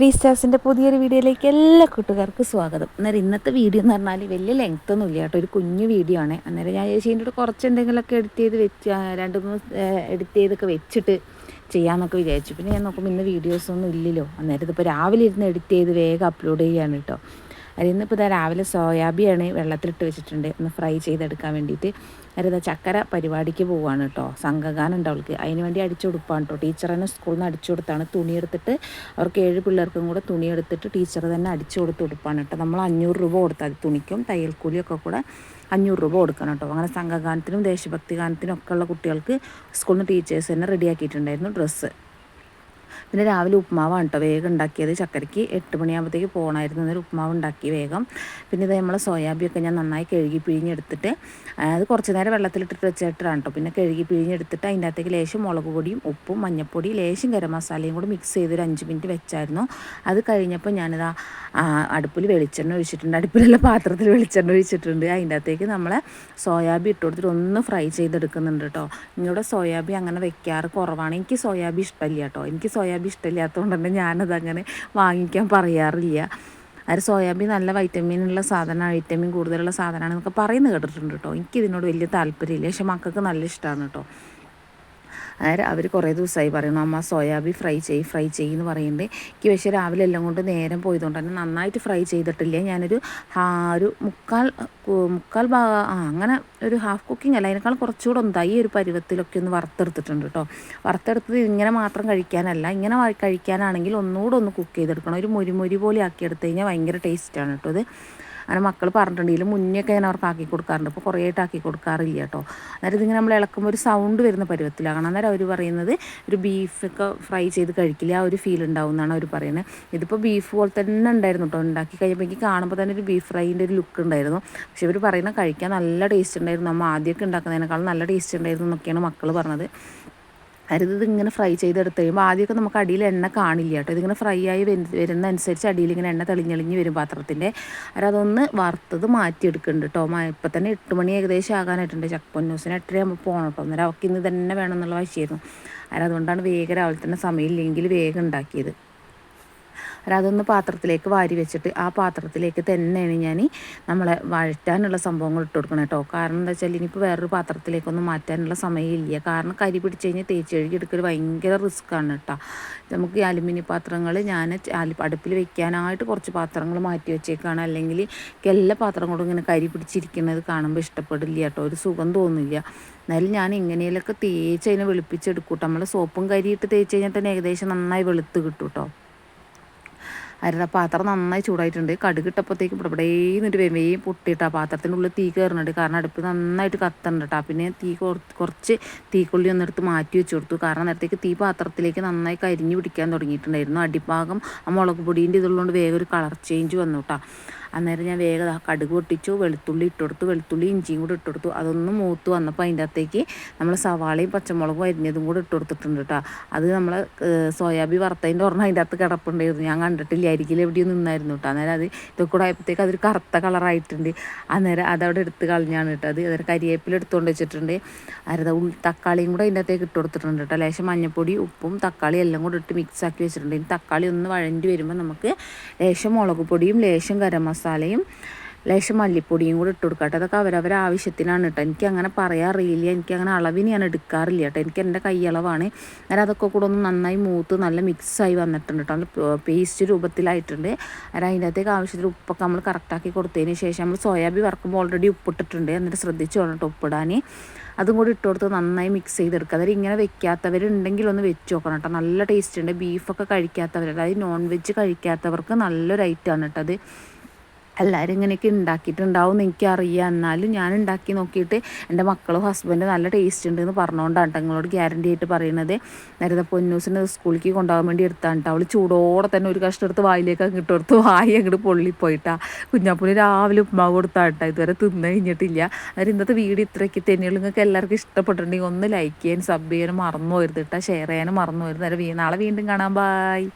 Three സ്റ്റാർസിന്റെ പുതിയൊരു വീഡിയോയിലേക്ക് എല്ലാ കൂട്ടുകാർക്കും സ്വാഗതം. അന്നേരം ഇന്നത്തെ വീഡിയോ എന്ന് പറഞ്ഞാൽ വലിയ ലെങ്ത് ഒന്നും ഇല്ല കേട്ടോ. ഒരു കുഞ്ഞു വീഡിയോ ആണ്. അന്നേരം ഞാൻ ചേച്ചീന്റെ കൂടെ കുറച്ച് എന്തെങ്കിലുമൊക്കെ എഡിറ്റ് ചെയ്ത് വെച്ച് രണ്ട് മൂന്ന് എഡിറ്റ് ചെയ്തൊക്കെ വെച്ചിട്ട് ചെയ്യാമെന്നൊക്കെ വിചാരിച്ചു. പിന്നെ ഞാൻ നോക്കുമ്പോൾ ഇന്ന് വീഡിയോസൊന്നും ഇല്ലല്ലോ. അന്നേരം ഇതിപ്പോൾ രാവിലെ ഇരുന്ന് എഡിറ്റ് ചെയ്ത് വേഗം അപ്ലോഡ് ചെയ്യുകയാണ് കേട്ടോ. അതിൽ ഇന്നിപ്പോൾ ഇതാ രാവിലെ സോയാബിയാണ് വെള്ളത്തിലിട്ട് വെച്ചിട്ടുണ്ട്. ഒന്ന് ഫ്രൈ ചെയ്തെടുക്കാൻ വേണ്ടിയിട്ട്. അതായത് ചക്കര പരിപാടിക്ക് പോവുകയാണ് കേട്ടോ സംഘഗാനം ഉണ്ട് അവൾക്ക്. അതിന് വേണ്ടി അടിച്ചു കൊടുപ്പാണ് കേട്ടോ ടീച്ചർ തന്നെ സ്കൂളിൽ നിന്ന് അടിച്ചു കൊടുത്താണ്. തുണി എടുത്തിട്ട് അവർക്ക് ഏഴ് പിള്ളേർക്കും കൂടെ തുണി എടുത്തിട്ട് ടീച്ചർ തന്നെ അടിച്ചു കൊടുത്ത് കൊടുപ്പാണ് കേട്ടോ നമ്മൾ അഞ്ഞൂറ് രൂപ കൊടുത്താൽ തുണിക്കും തയ്യൽക്കൂലിയൊക്കെ കൂടെ അഞ്ഞൂറ് രൂപ കൊടുക്കണം കേട്ടോ അങ്ങനെ സംഘഗാനത്തിനും ദേശഭക്തി ഗാനത്തിനും ഒക്കെ ഉള്ള കുട്ടികൾക്ക് സ്കൂളിൽ നിന്ന് ടീച്ചേഴ്സ് തന്നെ റെഡിയാക്കിയിട്ടുണ്ടായിരുന്നു ഡ്രസ്സ്. പിന്നെ രാവിലെ ഉപ്മാവാണ് കേട്ടോ വേഗം ഉണ്ടാക്കിയത്. ചക്കരയ്ക്ക് എട്ട് മണിയാകുമ്പോഴത്തേക്ക് പോകണമായിരുന്നു എന്നൊരു ഉപ്മാവ് ഉണ്ടാക്കി വേഗം. പിന്നെ ഇത് നമ്മളെ സോയാബിയൊക്കെ ഞാൻ നന്നായി കഴുകി പിഴിഞ്ഞെടുത്തിട്ട് അത് കുറച്ച് നേരം വെള്ളത്തിലിട്ടിട്ട് വെച്ചിട്ടാണ് കേട്ടോ. പിന്നെ കഴുകി പിഴിഞ്ഞെടുത്തിട്ട് അതിന്റെ അകത്തേക്ക് ലേശം മുളക് പൊടിയും ഉപ്പും മഞ്ഞൾപ്പൊടി ലേശം ഗരം മസാലയും കൂടി മിക്സ് ചെയ്ത് ഒരു അഞ്ച് മിനിറ്റ് വെച്ചായിരുന്നു. അത് കഴിഞ്ഞപ്പോൾ ഞാനിതാ അടുപ്പിൽ വെളിച്ചെണ്ണ ഒഴിച്ചിട്ടുണ്ട്. അടുപ്പിലുള്ള പാത്രത്തിൽ വെളിച്ചെണ്ണ ഒഴിച്ചിട്ടുണ്ട്. അതിന്റെ അകത്തേക്ക് നമ്മൾ സോയാബി ഇട്ട് കൊടുത്തിട്ട് ഒന്ന് ഫ്രൈ ചെയ്തെടുക്കുന്നുണ്ട് കേട്ടോ. ഇങ്ങോട്ട് സോയാബി അങ്ങനെ വെക്കാറ് കുറവാണ്. എനിക്ക് സോയാബി ഇഷ്ടമല്ല കേട്ടോ. എനിക്ക് സോയാബീൻ ഇഷ്ടമില്ലാത്തതുകൊണ്ട് തന്നെ ഞാനതങ്ങനെ വാങ്ങിക്കാൻ പറയാറില്ല. അത് സോയാബീൻ നല്ല വൈറ്റമിൻ ഉള്ള സാധനമാണ് വൈറ്റമിൻ കൂടുതലുള്ള സാധനമാണെന്നൊക്കെ പറയുന്നത് കേട്ടിട്ടുണ്ട് കേട്ടോ. എനിക്കിതിനോട് വലിയ താല്പര്യമില്ല. പക്ഷെ മക്കൾക്ക് നല്ല ഇഷ്ടമാണ് കേട്ടോ. അതായത് അവർ കുറേ ദിവസമായി പറയുന്നു അമ്മ സോയാബീൻ ഫ്രൈ ചെയ്യ് ഫ്രൈ ചെയ്യുമെന്ന് പറയുന്നുണ്ട് എനിക്ക് പക്ഷേ രാവിലെ എല്ലാം കൊണ്ട് നേരം പോയതുകൊണ്ട് തന്നെ നന്നായിട്ട് ഫ്രൈ ചെയ്തിട്ടില്ല. ഞാനൊരു ഒരു മുക്കാൽ മുക്കാൽ ഭാഗ ആ അങ്ങനെ ഒരു ഹാഫ് കുക്കിംഗ് അല്ല. അതിനേക്കാൾ കുറച്ചുകൂടെ ഒന്ന് ഈ ഒരു പരുവത്തിലൊക്കെ ഒന്ന് വറുത്തെടുത്തിട്ടുണ്ട് കേട്ടോ. വറുത്തെടുത്തത് ഇങ്ങനെ മാത്രം കഴിക്കാനല്ല. ഇങ്ങനെ കഴിക്കാനാണെങ്കിൽ ഒന്നുകൂടെ ഒന്ന് കുക്ക് ചെയ്തെടുക്കണം. ഒരു മുരിമുരി പോലെ ആക്കി എടുത്തു കഴിഞ്ഞാൽ ഭയങ്കര ടേസ്റ്റാണ് കേട്ടോ അത് അങ്ങനെ മക്കൾ പറഞ്ഞിട്ടുണ്ടെങ്കിൽ മുന്നെയൊക്കെ ഞാൻ അവർക്ക് ആക്കി കൊടുക്കാറുണ്ട്. ഇപ്പോൾ കുറേ ആയിട്ട് ആക്കി കൊടുക്കാറില്ല കേട്ടോ. അന്നേരം ഇതിങ്ങനെ നമ്മൾ ഇളക്കുമ്പോൾ ഒരു സൗണ്ട് വരുന്ന പരുവത്തിലാണ് അന്നേരം അവർ പറയുന്നത് ഒരു ബീഫൊക്കെ ഫ്രൈ ചെയ്ത് കഴിക്കില്ല? ആ ഒരു ഫീൽ ഉണ്ടാവും എന്നാണ് അവർ പറയുന്നത് ഇതിപ്പോൾ ബീഫ് പോലെ തന്നെ ഉണ്ടായിരുന്നു കേട്ടോ. ഉണ്ടാക്കി കഴിഞ്ഞപ്പോൾ എനിക്ക് കാണുമ്പോൾ തന്നെ ഒരു ബീഫ് ഫ്രൈന്റെ ഒരു ലുക്ക് ഉണ്ടായിരുന്നു. പക്ഷെ ഇവർ പറയുന്നത് കഴിക്കാൻ നല്ല ടേസ്റ്റ് ഉണ്ടായിരുന്നു. നമ്മൾ ആദ്യമൊക്കെ ഉണ്ടാക്കുന്നതിനേക്കാളും നല്ല ടേസ്റ്റ് ഉണ്ടായിരുന്നു എന്നൊക്കെയാണ് മക്കൾ പറഞ്ഞത്. അതായത് ഇതിങ്ങനെ ഫ്രൈ ചെയ്തെടുത്ത് കഴിയുമ്പോൾ ആദ്യമൊക്കെ നമുക്ക് അടിയിൽ എണ്ണ കാണില്ല കേട്ടോ. ഇതിങ്ങനെ ഫ്രൈ ആയി വരുന്ന അനുസരിച്ച് അടിയിൽ ഇങ്ങനെ എണ്ണ തെളിഞ്ഞെളിഞ്ഞ് വരും പാത്രത്തിന്റെ അവരതൊന്ന് വറുത്തത് മാറ്റിയെടുക്കുന്നുണ്ട് കേട്ടോ. ഇപ്പം തന്നെ എട്ട് മണി ഏകദേശം ആകാനായിട്ടുണ്ട്. ചക്കപ്പൊൻ ന്യൂസിന് എട്ടരയാകുമ്പോൾ പോകണം കേട്ടോ. അന്നേരം അവർക്ക് ഇന്ന് തന്നെ വേണം എന്നുള്ള വാശിയായിരുന്നു അതുകൊണ്ടാണ് വേഗം രാവിലെ തന്നെ സമയമില്ലെങ്കിൽ വേഗം ഉണ്ടാക്കിയത്. അതൊന്ന് പാത്രത്തിലേക്ക് വാരി വെച്ചിട്ട് ആ പാത്രത്തിലേക്ക് തന്നെയാണ് ഞാൻ നമ്മളെ വഴറ്റാനുള്ള സംഭവങ്ങൾ ഇട്ട് കൊടുക്കണം കേട്ടോ. കാരണം എന്താ വെച്ചാൽ ഇനിയിപ്പോൾ വേറൊരു പാത്രത്തിലേക്കൊന്നും മാറ്റാനുള്ള സമയമില്ല. കാരണം കരി പിടിച്ച് കഴിഞ്ഞാൽ തേച്ച് കഴുകി എടുക്കൽ ഭയങ്കര റിസ്ക്കാണ് കേട്ടോ. നമുക്ക് ഈ അലുമിനിയം പാത്രങ്ങൾ ഞാൻ അടുപ്പിൽ വെക്കാനായിട്ട് കുറച്ച് പാത്രങ്ങൾ മാറ്റി വെച്ചേക്കാണ്. അല്ലെങ്കിൽ എല്ലാ പാത്രം കൊണ്ടും ഇങ്ങനെ കരി പിടിച്ചിരിക്കുന്നത് കാണുമ്പോൾ ഇഷ്ടപ്പെടില്ല കേട്ടോ. ഒരു സുഖം തോന്നില്ല. എന്നാലും ഞാൻ ഇങ്ങനെയൊക്കെ തേച്ച് അതിനെ വെളുപ്പിച്ചെടുക്കൂട്ടോ നമ്മൾ സോപ്പും കരിയിട്ട് തേച്ച് കഴിഞ്ഞാൽ തന്നെ ഏകദേശം നന്നായി വെളുത്ത് കിട്ടും കേട്ടോ. അരട പാത്രം നന്നായി ചൂടായിട്ടുണ്ട്. കടുക് ഇട്ടപ്പോഴത്തേക്ക് ഇവിടെ ഇവിടെ എന്നിട്ട് വേഗം പൊട്ടിയിട്ട് ആ പാത്രത്തിന്റെ ഉള്ളിൽ തീ കയറുന്നുണ്ട് കാരണം അടുപ്പ് നന്നായിട്ട് കത്തുന്നുണ്ട് കേട്ടോ പിന്നെ തീ കുറച്ച് തീക്കൊള്ളി ഒന്നെടുത്ത് മാറ്റി വെച്ച് കൊടുത്തു. കാരണം നേരത്തേക്ക് തീ പാത്രത്തിലേക്ക് നന്നായി കരിഞ്ഞു പിടിക്കാൻ തുടങ്ങിയിട്ടുണ്ടായിരുന്നു. അടിഭാഗം ആ മുളക് പൊടീന്റെ ഇതുള്ളതുകൊണ്ട് വേഗം ഒരു കളർ ചേഞ്ച് വന്നു കേട്ടോ അന്നേരം ഞാൻ വേഗം കടുക് പൊട്ടിച്ചു വെളുത്തുള്ളി ഇട്ടുകൊടുത്തു വെളുത്തുള്ളി ഇഞ്ചിയും കൂടെ ഇട്ടുകൊടുത്തു. അതൊന്ന് മൂത്ത് വന്നപ്പോൾ അതിന്റെ അകത്തേക്ക് നമ്മൾ സവാളയും പച്ചമുളകും അരിഞ്ഞതും കൂടെ കൊടുത്തിട്ടുണ്ട് കേട്ടോ. അത് നമ്മൾ സോയാബി വറുത്തതിന്റെ ഓർമ്മ അതിന്റെ അകത്ത് കിടപ്പുണ്ടായിരുന്നു. ഞാൻ കണ്ടിട്ടില്ല അരികിൽ എവിടെയും നിന്നായിരുന്നു കേട്ടോ. അന്നേരം അത് ഇതൊക്കെ കൂടെ ആയപ്പോഴത്തേക്ക് അതൊരു കറുത്ത കളറായിട്ടുണ്ട്. അന്നേരം അതവിടെ എടുത്ത് കളഞ്ഞാണ് കേട്ടോ അത്. അതൊരു കരിയേപ്പിൽ എടുത്തുകൊണ്ട് വെച്ചിട്ടുണ്ട്. അരത ഉൾ തക്കാളിയും കൂടെ അതിന്റെ അകത്തേക്ക് ഇട്ട് കൊടുത്തിട്ടുണ്ട് കേട്ടോ. ലേശം മഞ്ഞപ്പൊടി ഉപ്പും തക്കാളി എല്ലാം കൂടെ ഇട്ട് മിക്സ് ആക്കി വെച്ചിട്ടുണ്ട്. ഇനി തക്കാളി ഒന്ന് വഴണ്ടി വരുമ്പോൾ നമുക്ക് ലേശം മുളക് പൊടിയും ലേശം ഗരം മസാലയും ലേശം മല്ലിപ്പൊടിയും കൂടി ഇട്ട് കൊടുക്കട്ടെ. അതൊക്കെ അവരവരെ ആവശ്യത്തിനാണ് കേട്ടോ. എനിക്ക് അങ്ങനെ പറയാറിയില്ല എനിക്ക് അങ്ങനെ അളവിന് ഞാൻ എടുക്കാറില്ല കേട്ടോ. എനിക്ക് എന്റെ കൈയളവാണ് അന്നേരം അതൊക്കെ കൂടെ ഒന്ന് നന്നായി മൂത്ത് നല്ല മിക്സായി വന്നിട്ടുണ്ട് കേട്ടോ. നല്ല പേസ്റ്റ് രൂപത്തിലായിട്ടുണ്ട്. അന്നേരം അതിന്റെ അകത്തേക്ക് ആവശ്യത്തിന് ഉപ്പൊക്കെ നമ്മൾ കറക്റ്റാക്കി കൊടുത്തതിന് ശേഷം നമ്മൾ സോയാബീൻ വറക്കുമ്പോൾ ഓൾറെഡി ഉപ്പിട്ടിട്ടുണ്ട്. എന്നിട്ട് ശ്രദ്ധിച്ചു വേണം കേട്ടോ ഉപ്പിടാൻ. അതും കൂടി ഇട്ട് കൊടുത്ത് നന്നായി മിക്സ് ചെയ്തെടുക്കുക. അതായത് ഇങ്ങനെ വെക്കാത്തവരുണ്ടെങ്കിൽ ഒന്ന് വെച്ച് നോക്കണം കേട്ടോ. നല്ല ടേസ്റ്റ് ഉണ്ട്. ബീഫൊക്കെ കഴിക്കാത്തവർ അതായത് നോൺ വെജ് കഴിക്കാത്തവർക്ക് നല്ലൊരു ഐറ്റമാണ് കേട്ടോ അത്. എല്ലാവരും ഇങ്ങനെയൊക്കെ ഉണ്ടാക്കിയിട്ടുണ്ടാവും എന്ന് എനിക്കറിയാം. എന്നാലും ഞാൻ ഉണ്ടാക്കി നോക്കിയിട്ട് എന്റെ മക്കളും ഹസ്ബൻഡ് നല്ല ടേസ്റ്റ് ഉണ്ട് എന്ന് പറഞ്ഞുകൊണ്ടാണ് നിങ്ങളോട് ഗ്യാരണ്ടി ആയിട്ട് പറയുന്നത് നേരത്തെ പൊന്നൂസിനെ സ്കൂളിലേക്ക് കൊണ്ടുപോകാൻ വേണ്ടി എടുത്താണ് അവൾ ചൂടോടെ തന്നെ ഒരു കഷ്ടം എടുത്ത് വായിലേക്ക് അങ്ങോട്ട് കൊടുത്ത് വായി അങ്ങോട്ട് പൊള്ളിപ്പോയിട്ടാ കുഞ്ഞാപ്പുള്ളി രാവിലെ ഉപ്മാവ് കൊടുത്താട്ടാ ഇതുവരെ തിന്നു കഴിഞ്ഞിട്ടില്ല. അന്നേരം ഇന്നത്തെ വീഡിയോ ഇത്രയ്ക്ക് തന്നെയുള്ളൂ. നിങ്ങൾക്ക് എല്ലാവർക്കും ഇഷ്ടപ്പെട്ടിട്ടുണ്ടെങ്കിൽ ഒന്ന് ലൈക്ക് ചെയ്യാൻ സബ് ചെയ്യാനും മറന്നു പോയിരുന്നിട്ടാ ഷെയർ ചെയ്യാനും മറന്നു പോരുത്. നേരെ നാളെ വീണ്ടും കാണാം. ബായ്